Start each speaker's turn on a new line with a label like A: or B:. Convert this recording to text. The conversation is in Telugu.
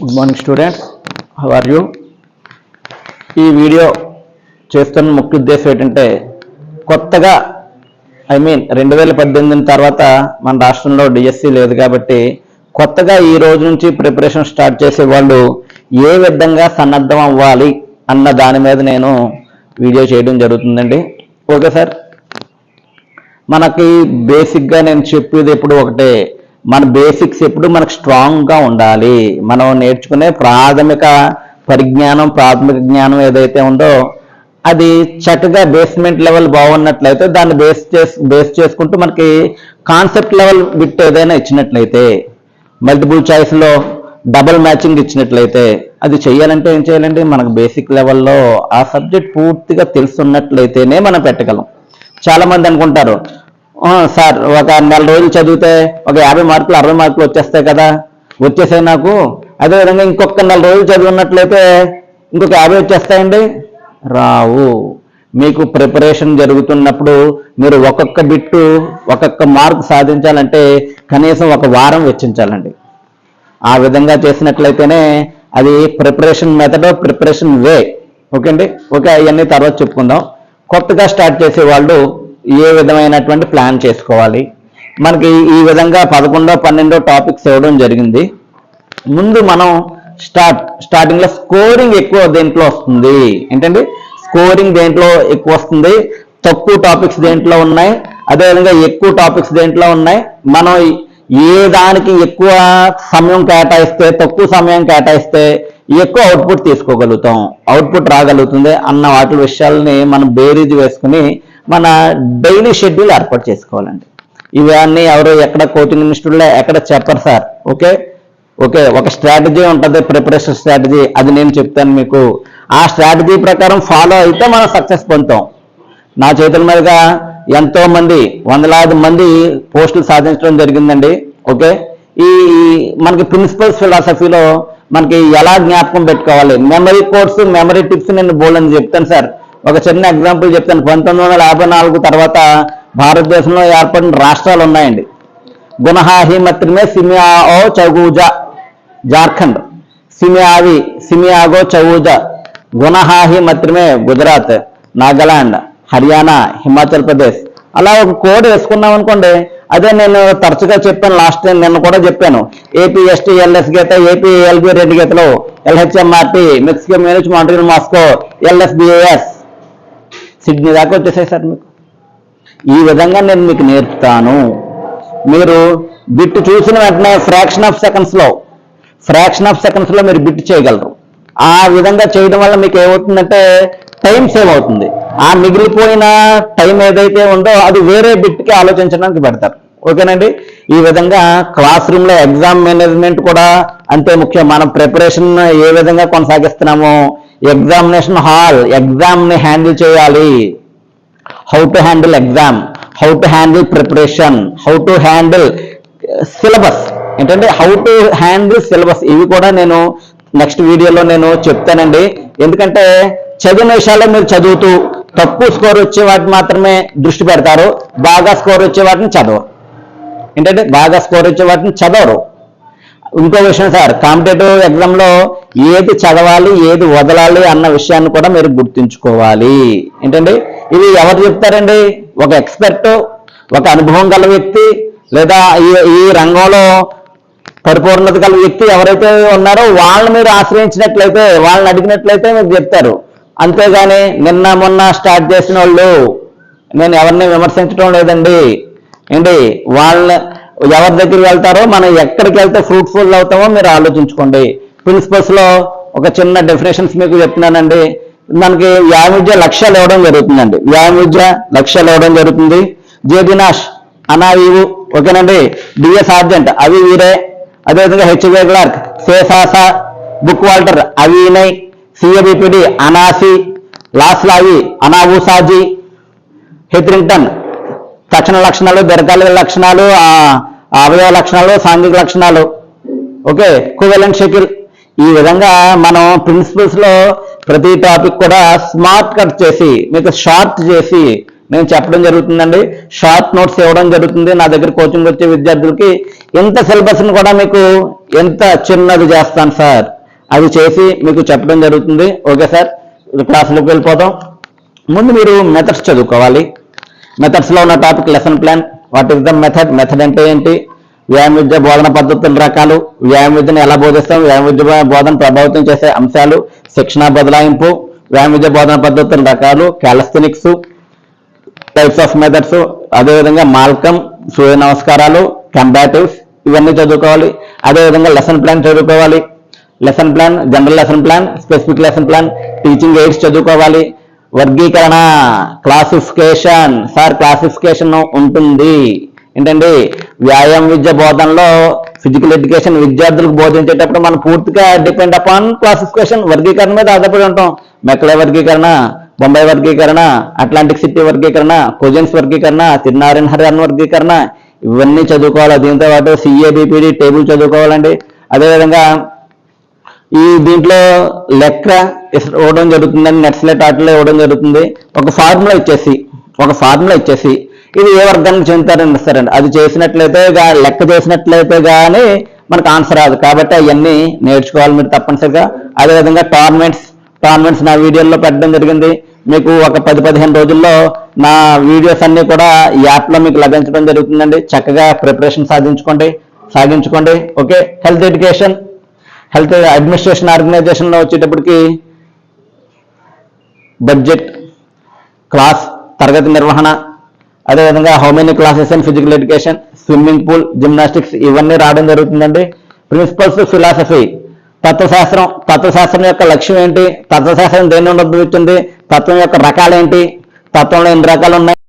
A: Good morning students how are you ఈ వీడియో చేస్తున్న ముఖ్య ఉద్దేశం ఏంటంటే కొత్తగా ఐ మీన్ రెండు వేల పద్దెనిమిది తర్వాత మన రాష్ట్రంలో డిఎస్సి లేదు కాబట్టి కొత్తగా ఈ రోజు నుంచి ప్రిపరేషన్ స్టార్ట్ చేసే వాళ్ళు ఏ విధంగా సన్నద్ధం అవ్వాలి అన్న దాని మీద నేను వీడియో చేయడం జరుగుతుందండి. Okay sir? మనకి బేసిక్గా నేను చెప్పేది ఎప్పుడు ఒకటే. మన బేసిక్స్ ఎప్పుడు మనకు స్ట్రాంగ్గా ఉండాలి. మనం నేర్చుకునే ప్రాథమిక పరిజ్ఞానం ప్రాథమిక జ్ఞానం ఏదైతే ఉందో అది చక్కగా బేస్మెంట్ లెవెల్ బాగున్నట్లయితే దాన్ని బేస్ చేసి బేస్ చేసుకుంటూ మనకి కాన్సెప్ట్ లెవెల్ బిట్ ఏదైనా ఇచ్చినట్లయితే మల్టిపుల్ చాయిస్లో డబుల్ మ్యాచింగ్ ఇచ్చినట్లయితే అది చేయాలంటే ఏం చేయాలండి మనకు బేసిక్ లెవెల్లో ఆ సబ్జెక్ట్ పూర్తిగా తెలుసున్నట్లయితేనే మనం పెట్టగలం. చాలా మంది అనుకుంటారు సార్ ఒక నెల రోజులు చదివితే ఒక యాభై మార్కులు అరవై మార్కులు వచ్చేస్తాయి కదా. వచ్చేసాయి నాకు. అదేవిధంగా ఇంకొక నెల రోజులు చదివినట్లయితే ఇంకొక యాభై వచ్చేస్తాయండి. రావు మీకు ప్రిపరేషన్ జరుగుతున్నప్పుడు మీరు ఒక్కొక్క బిట్టు ఒక్కొక్క మార్క్ సాధించాలంటే కనీసం ఒక వారం వెచ్చించాలండి. ఆ విధంగా చేసినట్లయితేనే అది preparation method preparation way okay అండి ఓకే అవన్నీ తర్వాత చెప్పుకుందాం. కొత్తగా స్టార్ట్ చేసే వాళ్ళు ఏ విధమైనటువంటి ప్లాన్ చేసుకోవాలి? మనకి ఈ విధంగా పదకొండో పన్నెండో టాపిక్స్ ఇవ్వడం జరిగింది. ముందు మనం స్టార్ట్ స్టార్టింగ్లో స్కోరింగ్ ఎక్కువ దేంట్లో వస్తుంది? ఏంటండి? స్కోరింగ్ దేంట్లో ఎక్కువ వస్తుంది? తక్కువ టాపిక్స్ దేంట్లో ఉన్నాయి? అదేవిధంగా ఎక్కువ టాపిక్స్ దేంట్లో ఉన్నాయి? మనం ఏ దానికి ఎక్కువ సమయం కేటాయిస్తే తక్కువ సమయం కేటాయిస్తే ఎక్కువ అవుట్పుట్ తీసుకోగలుగుతాం. అవుట్పుట్ రాగలుగుతుంది అన్న వాటి విషయాల్ని మనం బేరీజ్ వేసుకుని మన డైలీ షెడ్యూల్ ఏర్పాటు చేసుకోవాలండి. ఇవన్నీ ఎవరు ఎక్కడ కోచింగ్ ఇన్స్టిట్యూట్లో ఎక్కడ చెప్పరు సార్. ఓకే? ఓకే ఒక స్ట్రాటజీ ఉంటుంది ప్రిపరేషన్ స్ట్రాటజీ అది నేను చెప్తాను మీకు. ఆ స్ట్రాటజీ ప్రకారం ఫాలో అయితే మనం సక్సెస్ పొందుతాం. నా చేతుల మీదుగా ఎంతో మంది వందలాది మంది పోస్టులు సాధించడం జరిగిందండి. ఓకే? ఈ మనకి ప్రిన్సిపల్స్ ఫిలాసఫీలో మనకి ఎలా జ్ఞాపకం పెట్టుకోవాలి? మెమరీ కోర్సు మెమరీ టిప్స్ నేను బోల్డని చెప్తాను సార్. ఒక చిన్న ఎగ్జాంపుల్ చెప్తాను. పంతొమ్మిది వందల యాభై నాలుగు తర్వాత భారతదేశంలో ఏర్పడిన రాష్ట్రాలు ఉన్నాయండి. గుణహాహి మత్రిమే సిమియాఓ చౌగూజా జార్ఖండ్. సిమియావి సిమియాగో చౌజా గుణహాహి మత్రిమే గుజరాత్ నాగాలాండ్ హర్యానా హిమాచల్ ప్రదేశ్. అలా ఒక కోడ్ వేసుకున్నాం అనుకోండి అదే నేను తరచుగా చెప్పాను లాస్ట్ టైం నిన్న కూడా చెప్పాను. ఏపీ ఎస్టీ ఎల్ఎస్ గీత ఏపీ ఎల్బి రెడ్డి గీతలు LHMRT Mexico Munich Montreal Moscow LSBAS. Sydney దాకా వచ్చేసాయి సార్ మీకు. ఈ విధంగా నేను మీకు నేర్పుతాను. మీరు బిట్ చూసిన వెంటనే ఫ్రాక్షన్ ఆఫ్ సెకండ్స్లో ఫ్రాక్షన్ ఆఫ్ సెకండ్స్లో మీరు బిట్ చేయగలరు. ఆ విధంగా చేయడం వల్ల మీకు ఏమవుతుందంటే టైం సేవ్ అవుతుంది. ఆ మిగిలిపోయిన టైం ఏదైతే ఉందో అది వేరే బిట్కి ఆలోచించడానికి పెడతారు. ఓకేనండి? ఈ విధంగా క్లాస్ రూమ్లో ఎగ్జామ్ మేనేజ్మెంట్ కూడా అంతే ముఖ్యం. మనం ప్రిపరేషన్ ఏ విధంగా కొనసాగిస్తున్నామో ఎగ్జామినేషన్ హాల్ ఎగ్జామ్ని హ్యాండిల్ చేయాలి. How to handle exam how to handle preparation how to handle syllabus ఏంటంటే హౌ టు హ్యాండిల్ సిలబస్ ఇవి కూడా నేను నెక్స్ట్ వీడియోలో నేను చెప్తానండి. ఎందుకంటే చదివిన విషయాల్లో మీరు చదువుతూ తక్కువ స్కోర్ వచ్చే వాటిని మాత్రమే దృష్టి పెడతారు. బాగా స్కోర్ వచ్చే వాటిని చదవరు. ఏంటంటే బాగా స్కోర్ వచ్చే వాటిని చదవరు. ఇంకో విషయం సార్ కాంపిటేటివ్ ఎగ్జామ్లో ఏది చదవాలి ఏది వదలాలి అన్న విషయాన్ని కూడా మీరు గుర్తుంచుకోవాలి. ఏంటండి? ఇది ఎవరు చెప్తారండి? ఒక ఎక్స్పర్ట్ ఒక అనుభవం గల వ్యక్తి లేదా ఈ ఈ రంగంలో పరిపూర్ణత గల వ్యక్తి ఎవరైతే ఉన్నారో వాళ్ళని మీరు ఆశ్రయించినట్లయితే వాళ్ళని అడిగినట్లయితే మీకు చెప్తారు. అంతేగాని నిన్న మొన్న స్టార్ట్ చేసిన వాళ్ళు నేను ఎవరిని విమర్శించడం లేదండి. ఏంటి? వాళ్ళ ఎవరి దగ్గరికి వెళ్తారో మనం ఎక్కడికి వెళ్తే ఫ్రూట్ఫుల్ అవుతామో మీరు ఆలోచించుకోండి. ప్రిన్సిపల్స్లో ఒక చిన్న డెఫినేషన్స్ మీకు చెప్తున్నానండి. మనకి వ్యాయామ విద్య లక్ష్యాలు ఇవ్వడం జరుగుతుందండి. వ్యాయామ విద్య లక్ష్యాలు ఇవ్వడం జరుగుతుంది. జే దినాష్ అనావీవు ఓకేనండి? డిఎస్ ఆర్జెంట్ అవి వీరే అదేవిధంగా హెచ్వే క్లార్క్ శేషాస బుక్ వాల్టర్ అవినయ్. సిఏబిపిడి అనాసి. లాస్లావి అనావుసాజీ. హెత్రింగ్టన్ తక్షణ లక్షణాలు దీర్ఘకాలిక లక్షణాలు ఆ, అవయవ లక్షణాలు సాంఘిక లక్షణాలు. ఓకే కువెలెంట్ షకిల్. ఈ విధంగా మనం ప్రిన్సిపల్స్లో ప్రతి టాపిక్ కూడా స్మార్ట్ కట్ చేసి మీకు షార్ట్ చేసి నేను చెప్పడం జరుగుతుందండి. షార్ట్ నోట్స్ ఇవ్వడం జరుగుతుంది. నా దగ్గర కోచింగ్ వచ్చే విద్యార్థులకి ఎంత సిలబస్ని కూడా మీకు ఎంత చిన్నది చేస్తాను సార్? అది చేసి మీకు చెప్పడం జరుగుతుంది. ఓకే సార్ క్లాసులకు వెళ్ళిపోతాం ముందు మీరు మెథడ్స్ చదువుకోవాలి. మెథడ్స్లో ఉన్న topic lesson plan what is the method? Method అంటే ఏంటి? వ్యాయామ విద్య బోధన పద్ధతుల రకాలు. వ్యాయామ విద్యను ఎలా బోధిస్తాం? వ్యాయామ విద్య బోధన ప్రభావితం చేసే అంశాలు శిక్షణ బదలాయింపు వ్యాయామ విద్య బోధన పద్ధతుల రకాలు క్యాలస్థెనిక్స్ టైప్స్ ఆఫ్ మెథడ్స్ అదేవిధంగా మాల్కమ్ సూర్య నమస్కారాలు కంపాటివ్స్ ఇవన్నీ చదువుకోవాలి. అదేవిధంగా లెసన్ ప్లాన్ చదువుకోవాలి. Lesson plan general lesson plan specific lesson plan teaching aids చదువుకోవాలి. వర్గీకరణ క్లాసిఫికేషన్ సార్ క్లాసిఫికేషన్ ఉంటుంది. ఏంటండి? వ్యాయామ విద్య బోధనలో ఫిజికల్ ఎడ్యుకేషన్ విద్యార్థులకు బోధించేటప్పుడు మనం పూర్తిగా డిపెండ్ అపాన్ క్లాసిఫికేషన్ వర్గీకరణ మీద ఆధారపడి ఉంటాం. మెక్లే వర్గీకరణ బొంబాయి వర్గీకరణ అట్లాంటిక్ సిటీ వర్గీకరణ కొజన్స్ వర్గీకరణ తిరునారాయణ హరియాణ వర్గీకరణ. ఇవన్నీ చదువుకోవాలి. దీంతో పాటు సిఏబిపిడి టేబుల్ చదువుకోవాలండి. అదేవిధంగా ఈ దీంట్లో లెక్క ఇవ్వడం జరుగుతుందని నెట్స్లెట్ ఆటలో ఇవ్వడం జరుగుతుంది. ఒక ఫార్ములా ఇచ్చేసి ఒక ఫార్ములా ఇచ్చేసి ఇది ఏ వర్గానికి చెందుతారని ఇస్తారండి. అది చేసినట్లయితే లెక్క చేసినట్లయితే కానీ మనకు ఆన్సర్ రాదు. కాబట్టి అవన్నీ నేర్చుకోవాలి మీరు తప్పనిసరిగా. అదేవిధంగా టోర్నమెంట్స్ టోర్నమెంట్స్ నా వీడియోలో పెట్టడం జరిగింది. మీకు ఒక పది పదిహేను రోజుల్లో నా వీడియోస్ అన్నీ కూడా యాప్లో మీకు లభించడం జరుగుతుందండి. చక్కగా ప్రిపరేషన్ సాధించుకోండి. సాగించుకోండి. Okay? Health education health administration ఆర్గనైజేషన్లో వచ్చేటప్పటికి బడ్జెట్ క్లాస్ తరగతి నిర్వహణ అదేవిధంగా how many classes and physical education swimming pool gymnastics ఇవన్నీ రావడం జరుగుతుందండి. ప్రిన్సిపల్స్ ఫిలాసఫీ తత్వశాస్త్రం తత్వశాస్త్రం యొక్క లక్ష్యం ఏంటి? తత్వశాస్త్రం దేని నుండి ఉద్భవిస్తుంది తత్వం యొక్క రకాలేంటి తత్వంలో ఎన్ని రకాలు ఉన్నాయి?